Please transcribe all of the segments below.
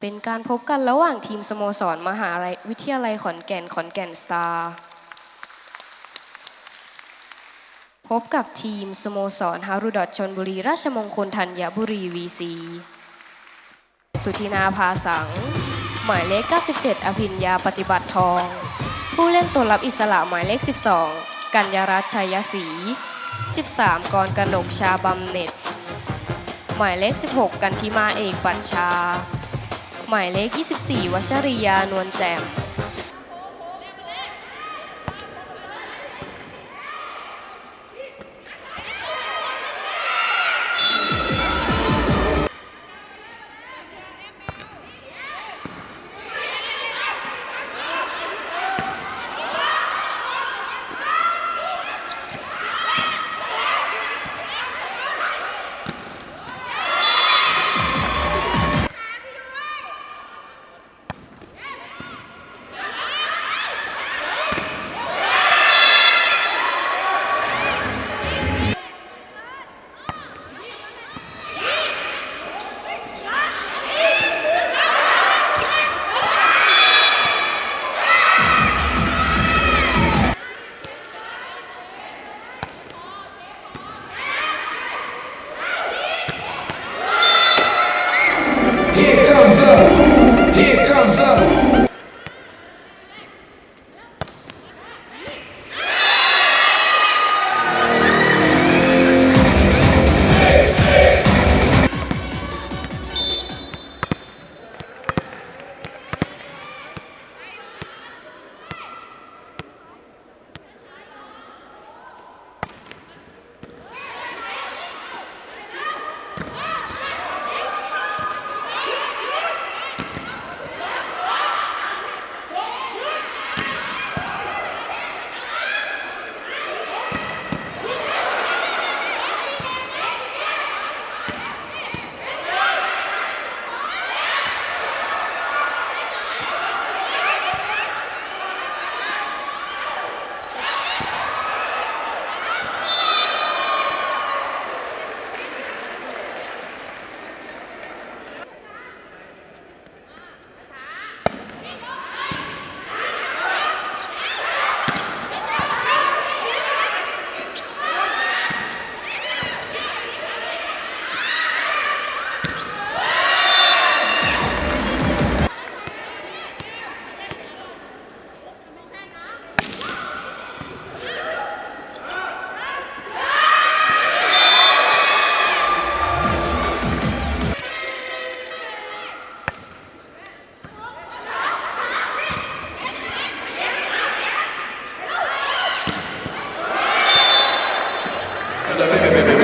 เป็นการพบกันระหว่างทีมสโมสรมหาวิทยาลัยขอนแก่นขอนแก่นสตาร์พบกับทีมสโมสรฮารุดอทชนบุรี ราชมงคลธัญบุรีวีซีสุธินาภาสัง หมายเลข 97 อภิญญาปฏิบัติทอง ผู้เล่นตัวรับอิสระหมายเลข 12 กัญญารัตน์ชัยศรี 13 กรกนกชาบำเน็จหมายเลข 16 กันทิมาเอกปัญชา หมายเลข 24 วัชริยานวลแจ่ม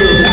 Listen.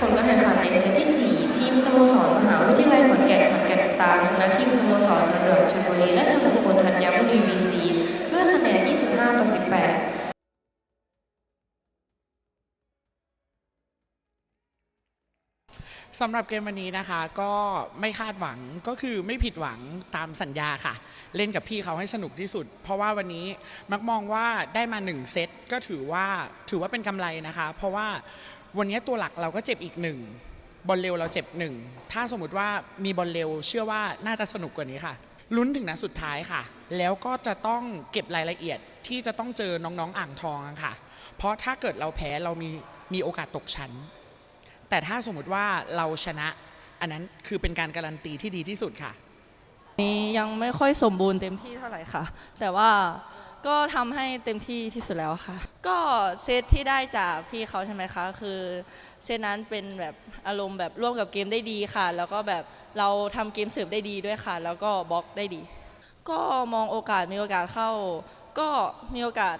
ผลการแข่งขันในเซตที่ 4 ทีมสโมสรมหาวิทยาลัยขอนแก่นขอนแก่นสตาร์ชนะทีมสโมสรเรือชลบุรีและชมงคลธัญบุรีวีซีด้วยคะแนน 25 ต่อ 18 สำหรับเกมวันนี้นะคะก็ไม่คาดหวังก็คือไม่ผิดหวังตามสัญญาค่ะ เล่นกับพี่เขาให้สนุกที่สุด เพราะว่าวันนี้มักมองว่าได้มาหนึ่งเซตก็ถือว่าถือว่าเป็นกำไรนะคะ เพราะว่าวันนี้ตัวหลักเราก็เจ็บอีกหนึ่งบอลเร็วเราเจ็บหนึ่งถ้าสมมติว่ามีบอลเร็วเชื่อว่าน่าจะสนุกกว่านี้ค่ะลุ้นถึงนัดสุดท้ายค่ะ แล้วก็จะต้องเก็บรายละเอียดที่จะต้องเจอน้องๆอ่างทองค่ะ เพราะถ้าเกิดเราแพ้เรามีมีโอกาสตกชั้น แต่ถ้าสมมติว่าเราชนะ อันนั้นคือเป็นการการันตีที่ดีที่สุดค่ะ นี้ยังไม่ค่อยสมบูรณ์เต็มที่เท่าไหร่ค่ะ แต่ว่าก็ทำให้เต็มที่ที่สุดแล้วค่ะ ก็เซตที่ได้จากพี่เขาใช่ไหมคะ คือเซตนั้นเป็นแบบอารมณ์แบบร่วมกับเกมได้ดีค่ะ แล้วก็แบบเราทำเกมเสิร์ฟได้ดีด้วยค่ะ แล้วก็บล็อกได้ดี ก็มองโอกาสมีโอกาสเข้า ก็มีโอกาส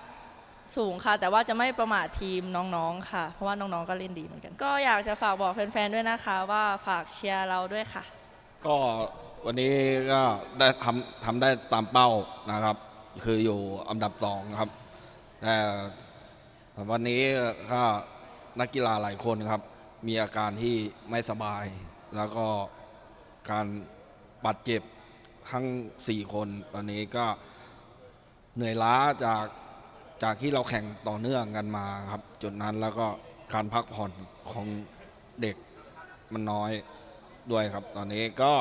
สูงค่ะ แต่ว่าจะไม่ประมาททีมน้องๆค่ะ เพราะว่าน้องๆก็เล่นดีเหมือนกัน ก็อยากจะฝากบอกแฟนๆด้วยนะคะ ว่าฝากเชียร์เราด้วยค่ะ ก็วันนี้ก็ได้ทำทำได้ตามเป้านะครับ คืออยู่อันดับสองครับ แต่วันนี้ก็นักกีฬาหลายคนครับ มีอาการที่ไม่สบาย แล้วก็การบาดเจ็บทั้ง 4 คน ตอนนี้ก็เหนื่อยล้าจาก จากที่เราแข่งต่อเนื่องกันมาครับ จุดนั้นแล้วก็การพักผ่อนของเด็กมันน้อยด้วยครับ ตอนนี้ก็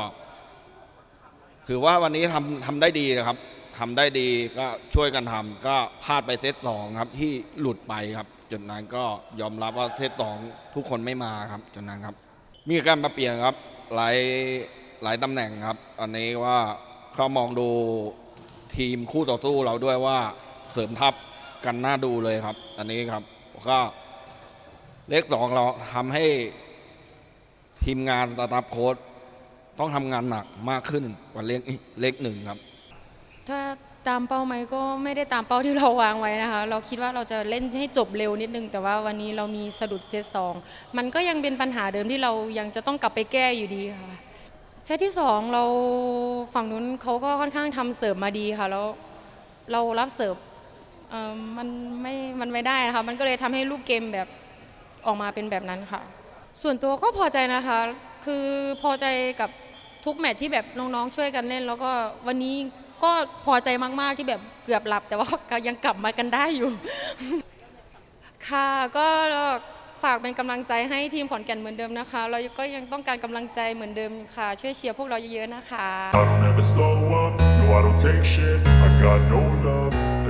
ถือว่าวันนี้ทำทำได้ดีนะครับทำได้ดีก็ช่วยกันทำก็พลาดไปเซตสองครับที่หลุดไปครับจุดนั้นก็ยอมรับว่าเซตสองทุกคนไม่มาครับจุดนั้นครับ มีการมาเปลี่ยนครับหลายหลายตำแหน่งครับตอนนี้ว่าเขามองดูทีมคู่ต่อสู้เราด้วยว่าเสริมทัพ กันน่าดูเลยครับ อันนี้ครับก็เลขสองเราทำให้ทีมงานสตาฟโค้ดต้องทำงานหนักมากขึ้นกว่าเลขเลขหนึ่งครับ ถ้าตามเป้าไหมก็ไม่ได้ตามเป้าที่เราวางไว้นะคะ เราคิดว่าเราจะเล่นให้จบเร็วนิดนึง แต่ว่าวันนี้เรามีสะดุดเซตสองมันก็ยังเป็นปัญหาเดิมที่เรายังจะต้องกลับไปแก้อยู่ดีค่ะเซตที่สองเราฝั่งนู้นเขาก็ค่อนข้างทำเสิร์ฟมาดีค่ะแล้วเรารับเสิร์ฟ เอ่อมันไม่มันไม่ได้นะคะ มันก็เลยทำให้ลูกเกมแบบออกมาเป็นแบบนั้นค่ะ ส่วนตัวก็พอใจนะคะ คือพอใจกับทุกแมตช์ที่แบบน้องๆช่วยกันเล่น แล้วก็วันนี้ก็พอใจมากๆที่แบบเกือบหลับ แต่ว่าก็ยังกลับมากันได้อยู่ ค่ะก็ฝากเป็นกำลังใจให้ทีมขอนแก่นเหมือนเดิมนะคะ เราก็ยังต้องการกำลังใจเหมือนเดิมค่ะ ช่วยเชียร์พวกเราเยอะๆนะคะ I don't ever slow up, no I don't take shit I got no love